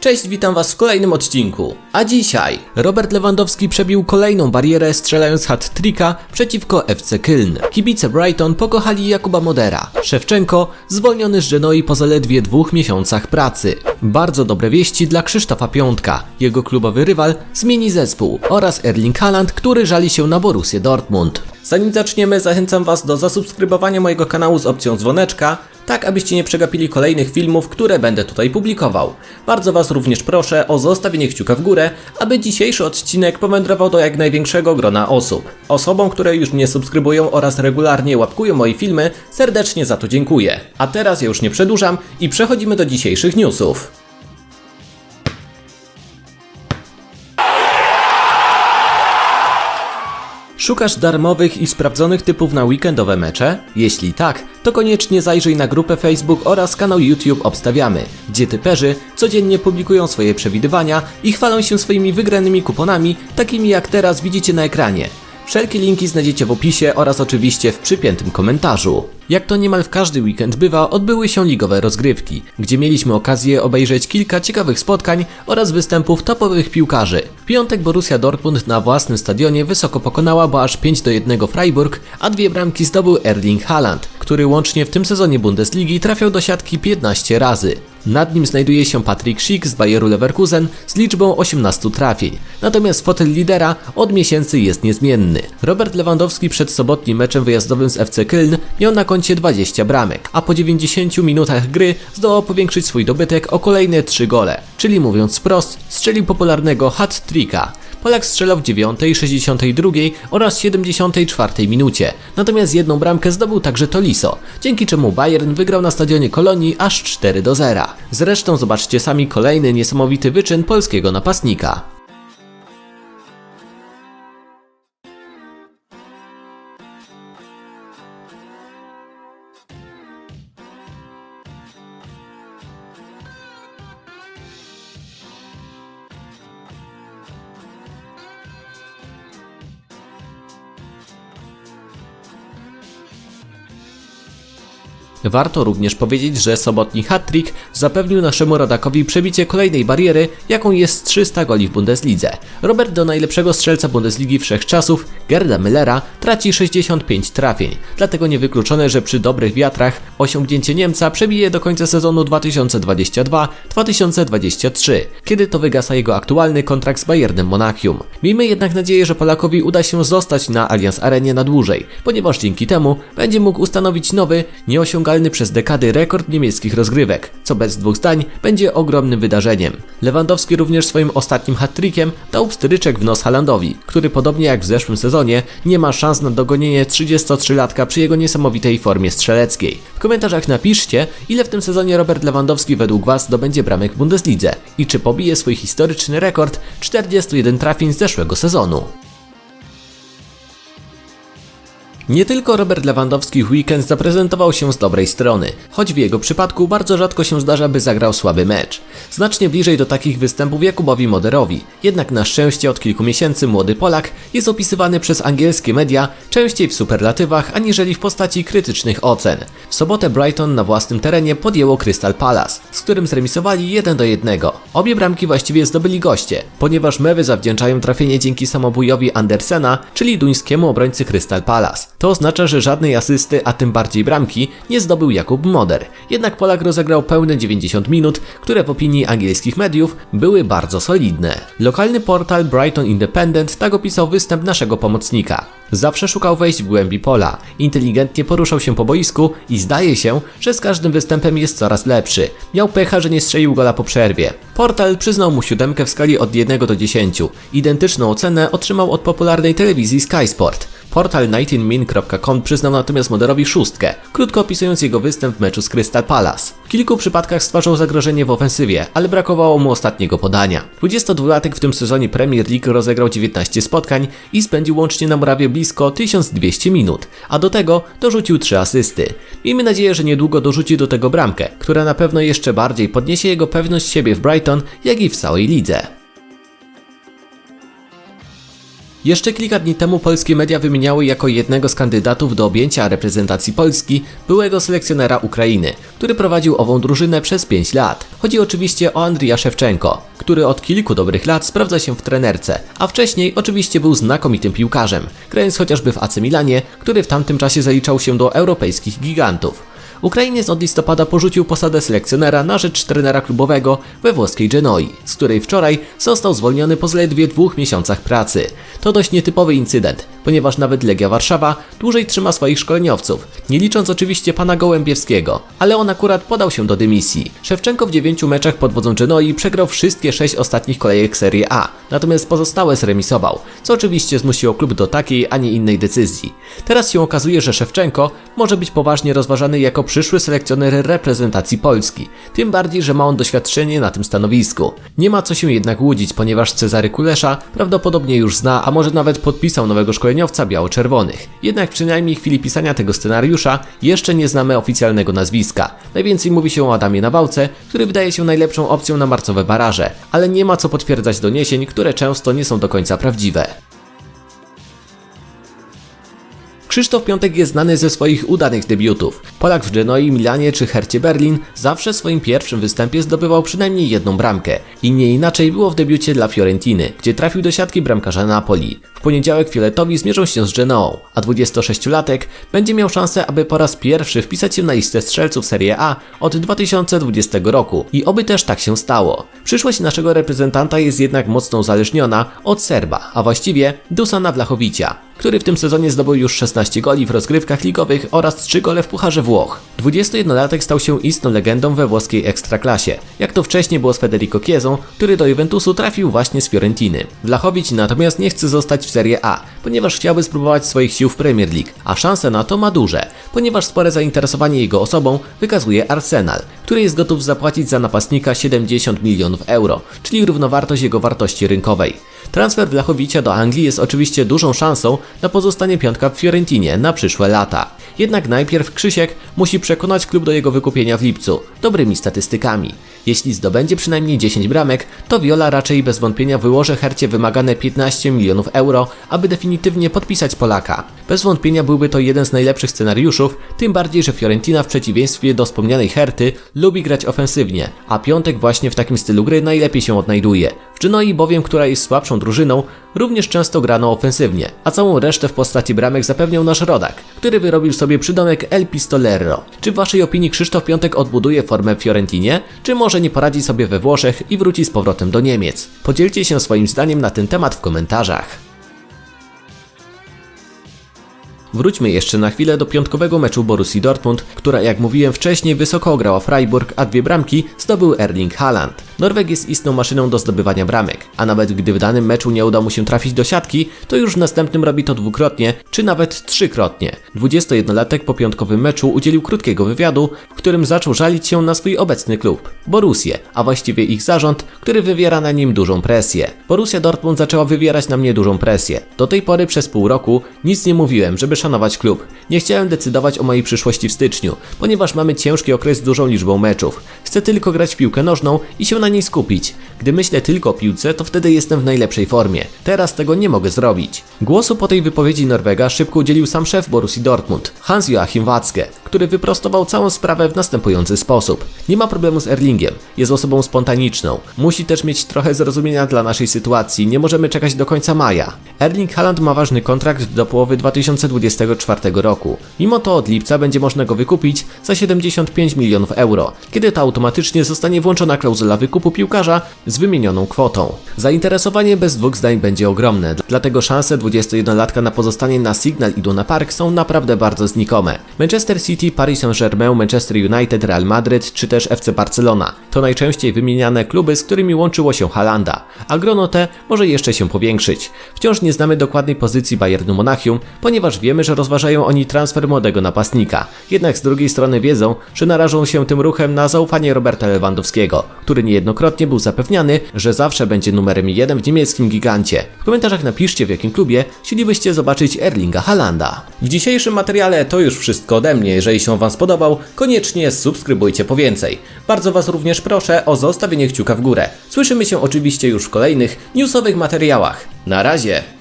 Cześć, witam Was w kolejnym odcinku. A dzisiaj Robert Lewandowski przebił kolejną barierę strzelając hat-tricka przeciwko FC Köln. Kibice Brighton pokochali Jakuba Modera. Szewczenko zwolniony z Genoi po zaledwie dwóch miesiącach pracy. Bardzo dobre wieści dla Krzysztofa Piątka. Jego klubowy rywal zmieni zespół oraz Erling Haaland, który żali się na Borussię Dortmund. Zanim zaczniemy, zachęcam Was do zasubskrybowania mojego kanału z opcją dzwoneczka, tak abyście nie przegapili kolejnych filmów, które będę tutaj publikował. Bardzo Was również proszę o zostawienie kciuka w górę, aby dzisiejszy odcinek powędrował do jak największego grona osób. Osobom, które już mnie subskrybują oraz regularnie łapkują moje filmy, serdecznie za to dziękuję. A teraz ja już nie przedłużam i przechodzimy do dzisiejszych newsów. Szukasz darmowych i sprawdzonych typów na weekendowe mecze? Jeśli tak, to koniecznie zajrzyj na grupę Facebook oraz kanał YouTube Obstawiamy, gdzie typerzy codziennie publikują swoje przewidywania i chwalą się swoimi wygranymi kuponami, takimi jak teraz widzicie na ekranie. Wszelkie linki znajdziecie w opisie oraz oczywiście w przypiętym komentarzu. Jak to niemal w każdy weekend bywa, odbyły się ligowe rozgrywki, gdzie mieliśmy okazję obejrzeć kilka ciekawych spotkań oraz występów topowych piłkarzy. W piątek Borussia Dortmund na własnym stadionie wysoko pokonała, bo aż 5 do 1 Freiburg, a dwie bramki zdobył Erling Haaland, który łącznie w tym sezonie Bundesligi trafiał do siatki 15 razy. Nad nim znajduje się Patrick Schick z Bayeru Leverkusen z liczbą 18 trafień. Natomiast fotel lidera od miesięcy jest niezmienny. Robert Lewandowski przed sobotnim meczem wyjazdowym z FC Köln miał na koncie 20 bramek, a po 90 minutach gry zdołał powiększyć swój dobytek o kolejne 3 gole. Czyli mówiąc wprost, strzelił popularnego hat-tricka. Polak strzelał w 9, 62 oraz 74 minucie. Natomiast jedną bramkę zdobył także Toliso, dzięki czemu Bayern wygrał na stadionie Kolonii aż 4 do 0. Zresztą zobaczcie sami kolejny niesamowity wyczyn polskiego napastnika. Warto również powiedzieć, że sobotni hat-trick zapewnił naszemu rodakowi przebicie kolejnej bariery, jaką jest 300 goli w Bundeslidze. Robert do najlepszego strzelca Bundesligi wszechczasów, Gerda Müllera, traci 65 trafień, dlatego niewykluczone, że przy dobrych wiatrach osiągnięcie Niemca przebije do końca sezonu 2022-2023, kiedy to wygasa jego aktualny kontrakt z Bayernem Monachium. Miejmy jednak nadzieję, że Polakowi uda się zostać na Allianz Arenie na dłużej, ponieważ dzięki temu będzie mógł ustanowić nowy, nieosiągalny przez dekady rekord niemieckich rozgrywek, co bez dwóch zdań będzie ogromnym wydarzeniem. Lewandowski również swoim ostatnim hat-trickiem dał pstryczek w nos Halandowi, który podobnie jak w zeszłym sezonie nie ma szans na dogonienie 33-latka przy jego niesamowitej formie strzeleckiej. W komentarzach napiszcie, ile w tym sezonie Robert Lewandowski według Was zdobędzie bramek w Bundeslidze i czy pobije swój historyczny rekord 41 trafień z zeszłego sezonu. Nie tylko Robert Lewandowski w weekend zaprezentował się z dobrej strony, choć w jego przypadku bardzo rzadko się zdarza, by zagrał słaby mecz. Znacznie bliżej do takich występów Jakubowi Moderowi, jednak na szczęście od kilku miesięcy młody Polak jest opisywany przez angielskie media częściej w superlatywach aniżeli w postaci krytycznych ocen. W sobotę Brighton na własnym terenie podjęło Crystal Palace, z którym zremisowali 1 do 1. Obie bramki właściwie zdobyli goście, ponieważ mewy zawdzięczają trafienie dzięki samobujowi Andersena, czyli duńskiemu obrońcy Crystal Palace. To oznacza, że żadnej asysty, a tym bardziej bramki, nie zdobył Jakub Moder. Jednak Polak rozegrał pełne 90 minut, które w opinii angielskich mediów były bardzo solidne. Lokalny portal Brighton Independent tak opisał występ naszego pomocnika. Zawsze szukał wejść w głębi pola, inteligentnie poruszał się po boisku i zdaje się, że z każdym występem jest coraz lepszy. Miał pecha, że nie strzelił gola po przerwie. Portal przyznał mu siódemkę w skali od 1 do 10. Identyczną ocenę otrzymał od popularnej telewizji Sky Sport. Portal 19min.com przyznał natomiast Moderowi szóstkę, krótko opisując jego występ w meczu z Crystal Palace. W kilku przypadkach stwarzał zagrożenie w ofensywie, ale brakowało mu ostatniego podania. 22-latek w tym sezonie Premier League rozegrał 19 spotkań i spędził łącznie na murawie blisko 1200 minut, a do tego dorzucił 3 asysty. Miejmy nadzieję, że niedługo dorzuci do tego bramkę, która na pewno jeszcze bardziej podniesie jego pewność siebie w Brighton, jak i w całej lidze. Jeszcze kilka dni temu polskie media wymieniały jako jednego z kandydatów do objęcia reprezentacji Polski byłego selekcjonera Ukrainy, który prowadził ową drużynę przez 5 lat. Chodzi oczywiście o Andrija Szewczenko, który od kilku dobrych lat sprawdza się w trenerce, a wcześniej oczywiście był znakomitym piłkarzem, grając chociażby w AC Milanie, który w tamtym czasie zaliczał się do europejskich gigantów. Ukrainiec od listopada porzucił posadę selekcjonera na rzecz trenera klubowego we włoskiej Genoi, z której wczoraj został zwolniony po zaledwie dwóch miesiącach pracy. To dość nietypowy incydent, ponieważ nawet Legia Warszawa dłużej trzyma swoich szkoleniowców, nie licząc oczywiście pana Gołębiewskiego, ale on akurat podał się do dymisji. Szewczenko w dziewięciu meczach pod wodzą Genoi przegrał wszystkie sześć ostatnich kolejek Serie A, natomiast pozostałe zremisował, co oczywiście zmusiło klub do takiej, a nie innej decyzji. Teraz się okazuje, że Szewczenko może być poważnie rozważany jako przyszły selekcjoner reprezentacji Polski, tym bardziej, że ma on doświadczenie na tym stanowisku. Nie ma co się jednak łudzić, ponieważ Cezary Kulesza prawdopodobnie już zna, a może nawet podpisał nowego szkoleniowca biało-czerwonych. Jednak przynajmniej w chwili pisania tego scenariusza jeszcze nie znamy oficjalnego nazwiska. Najwięcej mówi się o Adamie Nawałce, który wydaje się najlepszą opcją na marcowe baraże, ale nie ma co potwierdzać doniesień, które często nie są do końca prawdziwe. Krzysztof Piątek jest znany ze swoich udanych debiutów. Polak w Genoi, Milanie czy Hercie Berlin zawsze w swoim pierwszym występie zdobywał przynajmniej jedną bramkę. I nie inaczej było w debiucie dla Fiorentiny, gdzie trafił do siatki bramkarza Napoli. W poniedziałek Fioletowi zmierzą się z Genoą, a 26-latek będzie miał szansę, aby po raz pierwszy wpisać się na listę strzelców Serie A od 2020 roku. I oby też tak się stało. Przyszłość naszego reprezentanta jest jednak mocno uzależniona od Serba, a właściwie Dusana Wlachowicia który w tym sezonie zdobył już 16 goli w rozgrywkach ligowych oraz 3 gole w Pucharze Włoch. 21-latek stał się istną legendą we włoskiej ekstraklasie, jak to wcześniej było z Federico Chiesą, który do Juventusu trafił właśnie z Fiorentiny. Wlachowicz natomiast nie chce zostać w Serie A, ponieważ chciałby spróbować swoich sił w Premier League, a szanse na to ma duże, ponieważ spore zainteresowanie jego osobą wykazuje Arsenal, który jest gotów zapłacić za napastnika 70 milionów euro, czyli równowartość jego wartości rynkowej. Transfer Wlachowicia do Anglii jest oczywiście dużą szansą na pozostanie piątka w Fiorentinie na przyszłe lata. Jednak najpierw Krzysiek musi przekonać klub do jego wykupienia w lipcu, dobrymi statystykami. Jeśli zdobędzie przynajmniej 10 bramek, to Viola raczej bez wątpienia wyłoży Hercie wymagane 15 milionów euro, aby definitywnie podpisać Polaka. Bez wątpienia byłby to jeden z najlepszych scenariuszów, tym bardziej, że Fiorentina w przeciwieństwie do wspomnianej Herty lubi grać ofensywnie, a Piątek właśnie w takim stylu gry najlepiej się odnajduje. W Genoi bowiem, która jest słabszą drużyną, również często grano ofensywnie, a całą resztę w postaci bramek zapewniał nasz rodak, który wyrobił sobie przydomek El Pistolero. Czy w waszej opinii Krzysztof Piątek odbuduje formę w Fiorentinie, czy może nie poradzi sobie we Włoszech i wróci z powrotem do Niemiec? Podzielcie się swoim zdaniem na ten temat w komentarzach. Wróćmy jeszcze na chwilę do piątkowego meczu Borussii Dortmund, która jak mówiłem wcześniej wysoko ograła Freiburg, a dwie bramki zdobył Erling Haaland. Norweg jest istną maszyną do zdobywania bramek, a nawet gdy w danym meczu nie uda mu się trafić do siatki, to już w następnym robi to dwukrotnie, czy nawet trzykrotnie. 21-latek po piątkowym meczu udzielił krótkiego wywiadu, w którym zaczął żalić się na swój obecny klub, Borussię, a właściwie ich zarząd, który wywiera na nim dużą presję. Borussia Dortmund zaczęła wywierać na mnie dużą presję. Do tej pory przez pół roku nic nie mówiłem, żeby szanować klub. Nie chciałem decydować o mojej przyszłości w styczniu, ponieważ mamy ciężki okres z dużą liczbą meczów. Chcę tylko grać w piłkę nożną i się na niej skupić. Gdy myślę tylko o piłce, to wtedy jestem w najlepszej formie. Teraz tego nie mogę zrobić. Głosu po tej wypowiedzi Norwega szybko udzielił sam szef Borussii Dortmund, Hans-Joachim Watzke, który wyprostował całą sprawę w następujący sposób. Nie ma problemu z Erlingiem, jest osobą spontaniczną. Musi też mieć trochę zrozumienia dla naszej sytuacji, nie możemy czekać do końca maja. Erling Haaland ma ważny kontrakt do połowy 2024 roku. Mimo to od lipca będzie można go wykupić za 75 milionów euro, kiedy to automatycznie zostanie włączona klauzula wykupu piłkarza z wymienioną kwotą. Zainteresowanie bez dwóch zdań będzie ogromne, dlatego szanse 21-latka na pozostanie na Signal Iduna Park są naprawdę bardzo znikome. Manchester City, Paris Saint-Germain, Manchester United, Real Madrid czy też FC Barcelona to najczęściej wymieniane kluby, z którymi łączyło się Halanda, a grono te może jeszcze się powiększyć. Wciąż nie znamy dokładnej pozycji Bayernu Monachium, ponieważ że rozważają oni transfer młodego napastnika. Jednak z drugiej strony wiedzą, że narażą się tym ruchem na zaufanie Roberta Lewandowskiego, który niejednokrotnie był zapewniany, że zawsze będzie numerem jeden w niemieckim gigancie. W komentarzach napiszcie w jakim klubie chcielibyście zobaczyć Erlinga Halanda. W dzisiejszym materiale to już wszystko ode mnie. Jeżeli się Wam spodobał, koniecznie subskrybujcie po więcej. Bardzo Was również proszę o zostawienie kciuka w górę. Słyszymy się oczywiście już w kolejnych newsowych materiałach. Na razie!